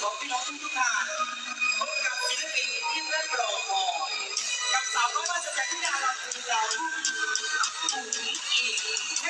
ของพี่น้องทุกท่านพบกับศิลปินที่เล่นรอคอยกับสาวน้อยมาจากที่ดาราคุณเราผู้หญิงอีก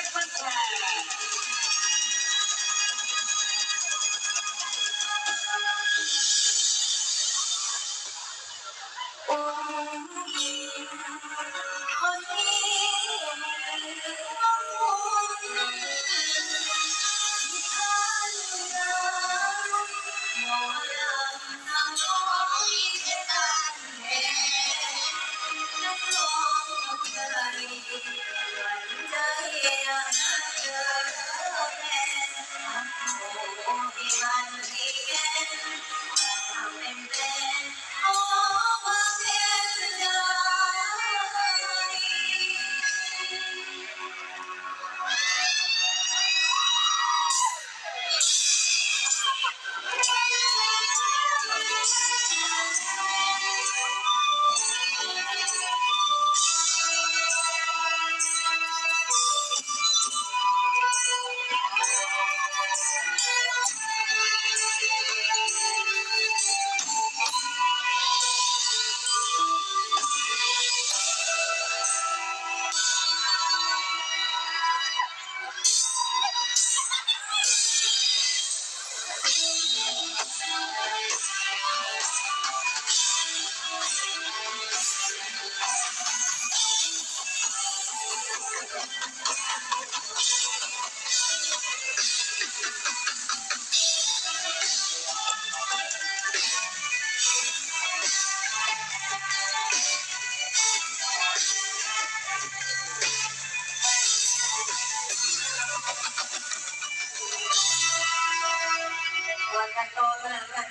Engkau.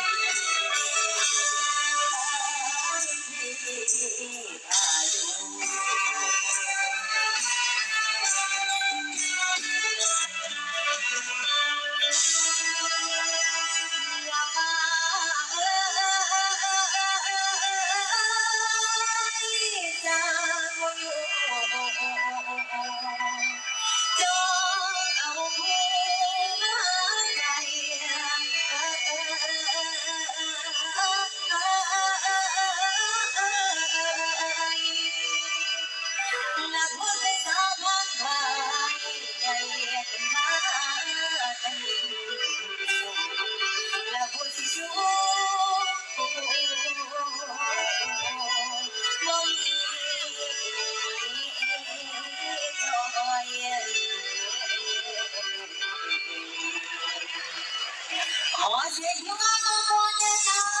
我决定啊，我的。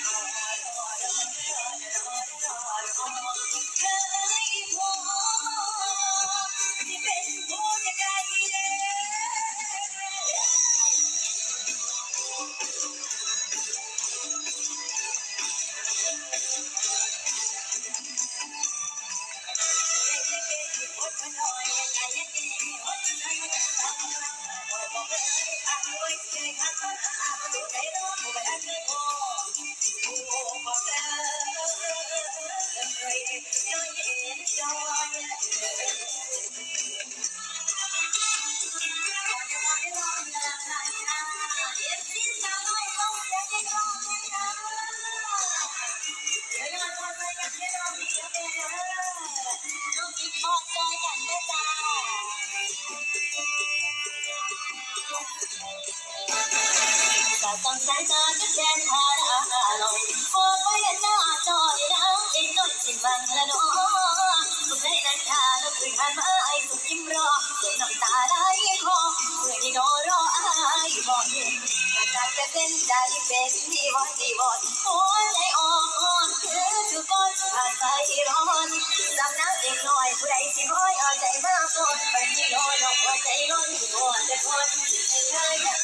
còn sai ta chút đen hà đã hà lòng cô với đã cho đã đến đôi xin vàng là đôi นั้นชาแล้วคืหันมาไอสุดยิ้มรอเดี๋น้ำตาไหลคอเมื่อนี่นอรอบอกเห็ระจจะเป็นใจเป็นดีวอนดีวอนโอ้ใจอ่อนคือทุกคนผ่านไปร้อนจำน้ำเองหน่อยผู้ใดสิห้อยอาใจมากก่อไม่รอดอใจร้นหัวจะทนเธอ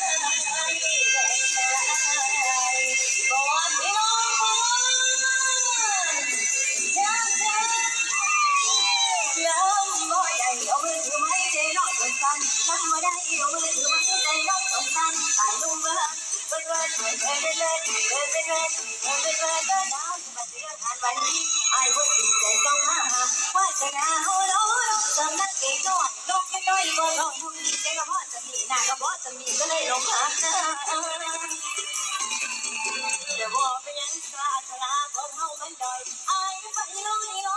บ่ได้เอามือถือไม้ใจน้องสงสารตายลมเบิ่งเบิ่งเบิ่งเบิ่งเบิ่งเบิ่งเบิ่งเบิ่งเบิ่งเบิ่งเบิ่งเบิ่งเบิ่งเบิ่งดาวที่มาเสียงานวันนี้ไอ้บ่สิใจต้องมาว่าจะนาเฮาโลสำนักเก่งน้อยนกไม่น้อยบ่ลงใจก็พอจะมีหน้าก็บ่จะมีก็เลยหลงหาเดี๋ยวบอกไปยังสาธารณะของเฮามันดอยไอ้ไปลอยลอ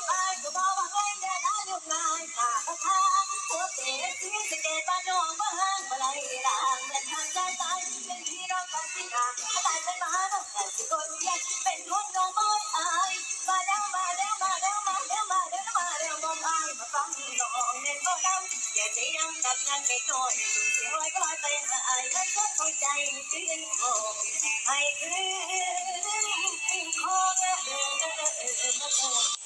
ไปก่อนสูญเสียร้อยก็ร้อยไป็นอายนั้ก็เข้าใจจึงบอกให้คืนองเดิน